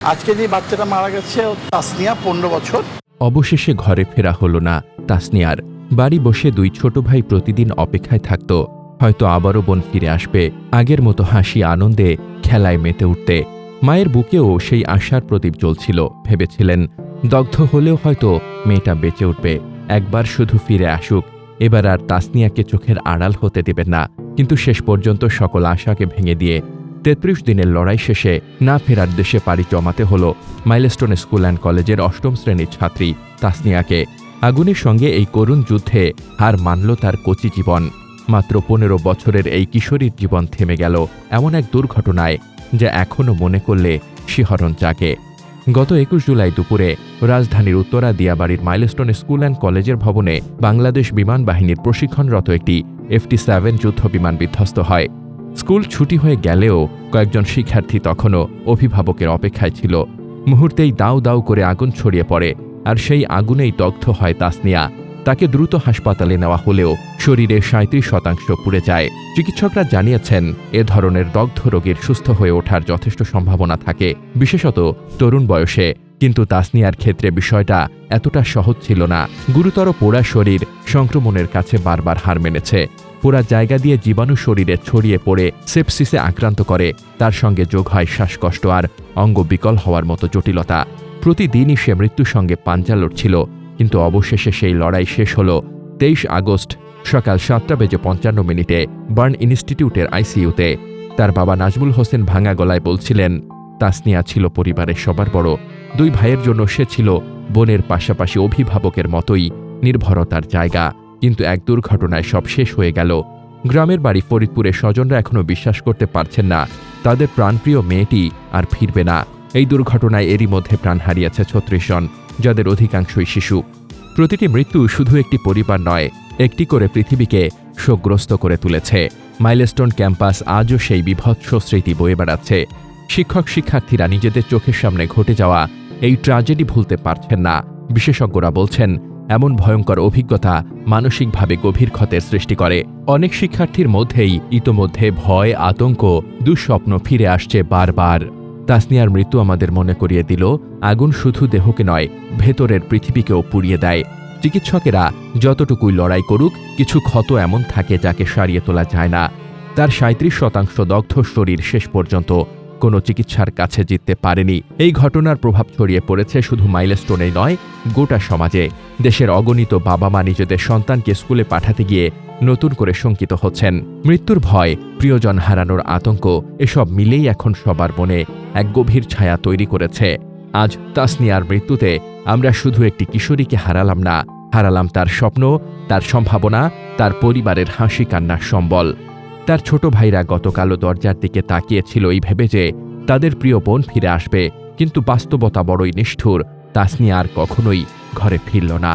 আজকে যে বাচ্চাটা মারা গেছে তাসনিয়া, পনেরো বছর। অবশেষে ঘরে ফেরা হলো না তাসনিয়ার। বাড়ি বসে দুই ছোট ভাই প্রতিদিন অপেক্ষায় থাকত। হয়তো আবারও বোন ফিরে আসবে। আগের মতো হাসি আনন্দে খেলায় মেতে উঠতে। মায়ের বুকেও সেই আশার প্রদীপ জ্বলছিল, ভেবেছিলেন, দগ্ধ হলেও হয়তো মেয়েটা বেঁচে উঠবে। একবার শুধু ফিরে আসুক, এবার আর তাসনিয়াকে চোখের আড়াল হতে দেবেন না। কিন্তু শেষ পর্যন্ত সকল আশাকে ভেঙে দিয়ে তেত্রিশ দিনের লড়াই শেষে না ফেরার দেশে পাড়ি জমাতে হল মাইলস্টোন স্কুল অ্যান্ড কলেজের অষ্টম শ্রেণির ছাত্রী তাসনিয়াকে। আগুনের সঙ্গে এই করুণ যুদ্ধে হার মানল তার কচি জীবন। মাত্র পনেরো বছরের এই কিশোরীর জীবন থেমে গেল এমন এক দুর্ঘটনায় যা এখনও মনে করলে শিহরণ জাগে। গত একুশ জুলাই দুপুরে রাজধানীর উত্তরা দিয়াবাড়ির মাইলস্টোন স্কুল অ্যান্ড কলেজের ভবনে বাংলাদেশ বিমান বাহিনীর প্রশিক্ষণরত একটি এফটি সেভেন যুদ্ধ বিমান বিধ্বস্ত হয়। স্কুল ছুটি হয়ে গেলেও কয়েকজন শিক্ষার্থী তখনও অভিভাবকের অপেক্ষায় ছিল। মুহূর্তেই দাউ দাউ করে আগুন ছড়িয়ে পড়ে, আর সেই আগুনেই দগ্ধ হয় তাসনিয়া। তাকে দ্রুত হাসপাতালে নেওয়া হলেও শরীরে সাঁত্রিশ শতাংশ পুড়ে যায়। চিকিৎসকরা জানিয়েছেন, এ ধরনের দগ্ধ রোগীর সুস্থ হয়ে ওঠার যথেষ্ট সম্ভাবনা থাকে, বিশেষত তরুণ বয়সে। কিন্তু তাসনিয়ার ক্ষেত্রে বিষয়টা এতটা সহজ ছিল না। গুরুতর পোড়া শরীর সংক্রমণের কাছে বারবার হার মেনেছে। পুরা জায়গা দিয়ে জীবাণু শরীরে ছড়িয়ে পড়ে, সেপসিসে আক্রান্ত করে। তার সঙ্গে যোগ হয় শ্বাসকষ্ট আর অঙ্গ বিকল হওয়ার মতো জটিলতা। প্রতিদিনই সে মৃত্যুর সঙ্গে পাঞ্জা লড়ছিল, কিন্তু অবশেষে সেই লড়াই শেষ হল। তেইশ আগস্ট, সকাল সাতটা বেজে পঞ্চান্ন মিনিটে বার্ন ইনস্টিটিউটের আইসিইউতে। তার বাবা নাজমুল হোসেন ভাঙা গলায় বলছিলেন, তাসনিয়া ছিল পরিবারের সবার বড়। দুই ভাইয়ের জন্য সে ছিল বোনের পাশাপাশি অভিভাবকের মতোই নির্ভরতার জায়গা। কিন্তু এক দুর্ঘটনায় সব শেষ হয়ে গেল। গ্রামের বাড়ি ফরিদপুরে স্বজনরা এখনও বিশ্বাস করতে পারছেন না। তাদের প্রাণপ্রিয় মেয়েটি আর ফিরবে না। এই দুর্ঘটনায় এরই মধ্যে প্রাণ হারিয়েছে ছত্রিশ জন, যাদের অধিকাংশই শিশু। প্রতিটি মৃত্যু শুধু একটি পরিবার নয়, একটি করে পৃথিবীকে শোকগ্রস্ত করে তুলেছে। মাইলস্টোন ক্যাম্পাস আজও সেই বিভৎস স্মৃতি বয়ে বেড়াচ্ছে। শিক্ষক শিক্ষার্থীরা নিজেদের চোখের সামনে ঘটে যাওয়া এই ট্র্যাজেডি ভুলতে পারছেন না। বিশেষজ্ঞরা বলছেন এমন ভয়ঙ্কর অভিজ্ঞতা মানসিকভাবে গভীর ক্ষতের সৃষ্টি করে। অনেক শিক্ষার্থীর মধ্যেই ইতোমধ্যে ভয়, আতঙ্ক, দুঃস্বপ্ন ফিরে আসছে বারবার। তাসনিয়ার মৃত্যু আমাদের মনে করিয়ে দিল, আগুন শুধু দেহকে নয়, ভেতরের পৃথিবীকেও পুড়িয়ে দেয়। চিকিৎসকেরা যতটুকুই লড়াই করুক, কিছু ক্ষত এমন থাকে যাকে সারিয়ে তোলা যায় না। তার সাঁত্রিশ শতাংশ দগ্ধ শরীর শেষ পর্যন্ত কোনো চিকিৎসার কাছে জিততে পারেনি। এই ঘটনার প্রভাব ছড়িয়ে পড়েছে শুধু মাইলস্টোনেই নয়, গোটা সমাজে। দেশের অগণিত বাবা মা নিজেদের সন্তানকে স্কুলে পাঠাতে গিয়ে নতুন করে শঙ্কিত হচ্ছেন। মৃত্যুর ভয়, প্রিয়জন হারানোর আতঙ্ক, এসব মিলেই এখন সবার মনে এক গভীর ছায়া তৈরি করেছে। আজ তাসনিয়ার মৃত্যুতে আমরা শুধু একটি কিশোরীকে হারালাম না, হারালাম তার স্বপ্ন, তার সম্ভাবনা, তার পরিবারের হাসি কান্নার সম্বল। তার ছোট ভাইরা গতকালও দরজার দিকে তাকিয়েছিল এই ভেবে যে তাদের প্রিয় বোন ফিরে আসবে, কিন্তু বাস্তবতা বড়ই নিষ্ঠুর। তাসনিয়া আর কখনোই ঘরে ফিরল না।